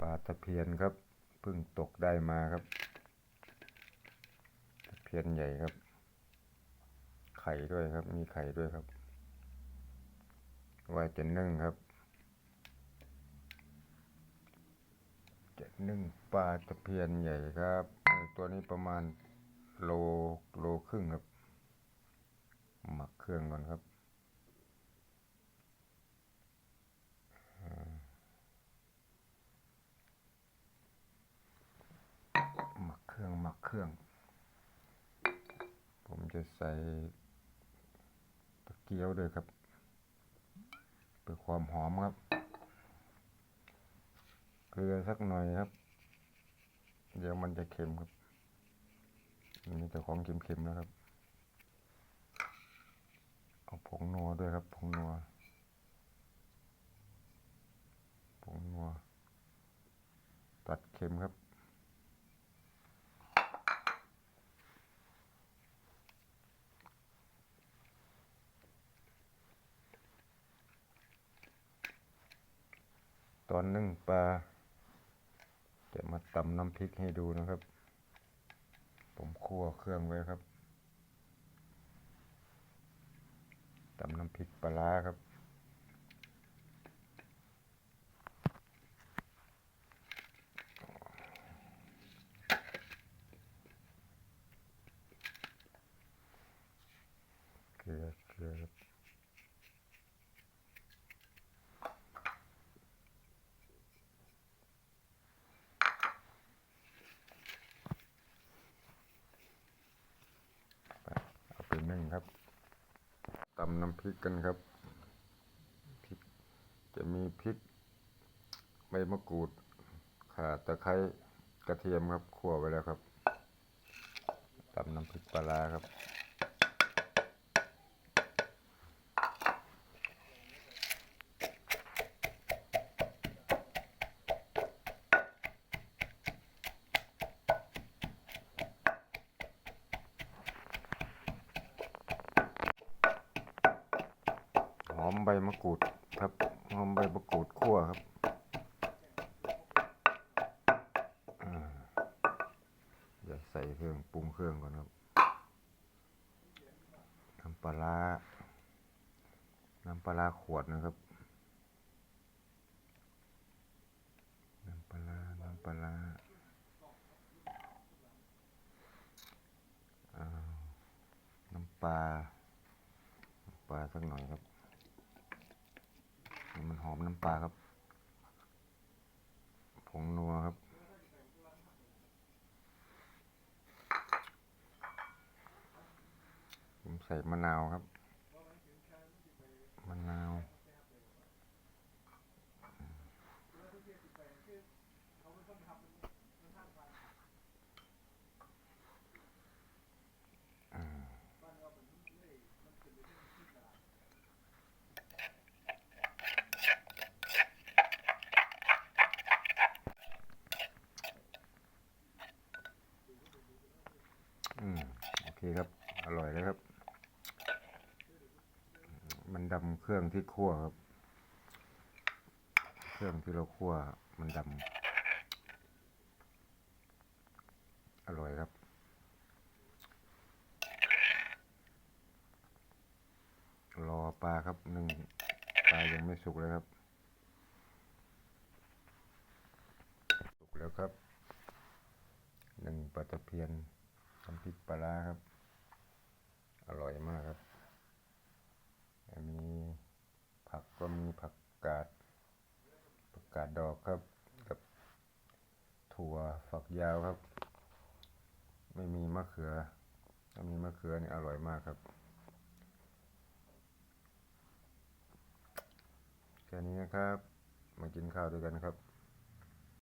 ปลาตะเพียนครับเพิ่งตกได้มาครับ ตะเพียนใหญ่ครับ ไข่ด้วยครับ มีไข่ด้วยครับว่าจะนึ่งครับ จะนึ่งปลาตะเพียนใหญ่ครับ ตัวนี้ประมาณโลโลครึ่งครับ หมักเครื่องก่อนครับอ่าหมัก เครื่อง ผมจะใส่ตะเกียวด้วยครับเพื่อความหอมครับ เกลือสักหน่อยครับ เดี๋ยวมันจะเค็มครับมีแต่ของเค็มๆนะครับ เอาผงนัวด้วยครับ ผงนัว ผงนัว ตัดเค็มครับ ตอนนึ่งปลาจะมาตำน้ำพริกให้ดูนะครับ ผมคั่วเครื่องไว้ครับตำน้ำพริกปลาครับ เกลือเกลือ ครับตำน้ำพริกกันครับพริกจะมีพริกใบมะกรูดข่าตะไคร้กระเทียมครับคั่วไว้แล้วครับตำน้ำพริกปลาครับ ห อมใบมะกรูดครับหอมใบมะกรูดคั่วครับอ่าเดี๋ยวใส่เครื่องปรุงเครื่องก่อนครับน้ำปลาร้าน้ำปลาราขวดนะครับน้ำปลาราน้ำปลาราน้ำปลาปลาสักหน่อยครับ มันหอมน้ำปลาครับ ผงนัวครับ ผมใส่มะนาวครับ มะนาวอืม โอ เคครับ อร่อยเลยครับ มันดำเครื่องที่คั่วครับ เครื่องที่เราคั่วมันดำอร่อยครับรอปลาครับหนึ่งปลายังไม่สุกเลยครับ สุกแล้วครับหนึ่งปลาตะเพียนน้ำพริกปลาครับ อร่อยมากครับ มีผักก็มีผักกาด ผักกาดดอกครับ กับถั่วฝักยาวครับ ไม่มีมะเขือถ้ามีมะเขือนี่อร่อยมากครับ แค่นี้นะครับ มากินข้าวด้วยกันครับ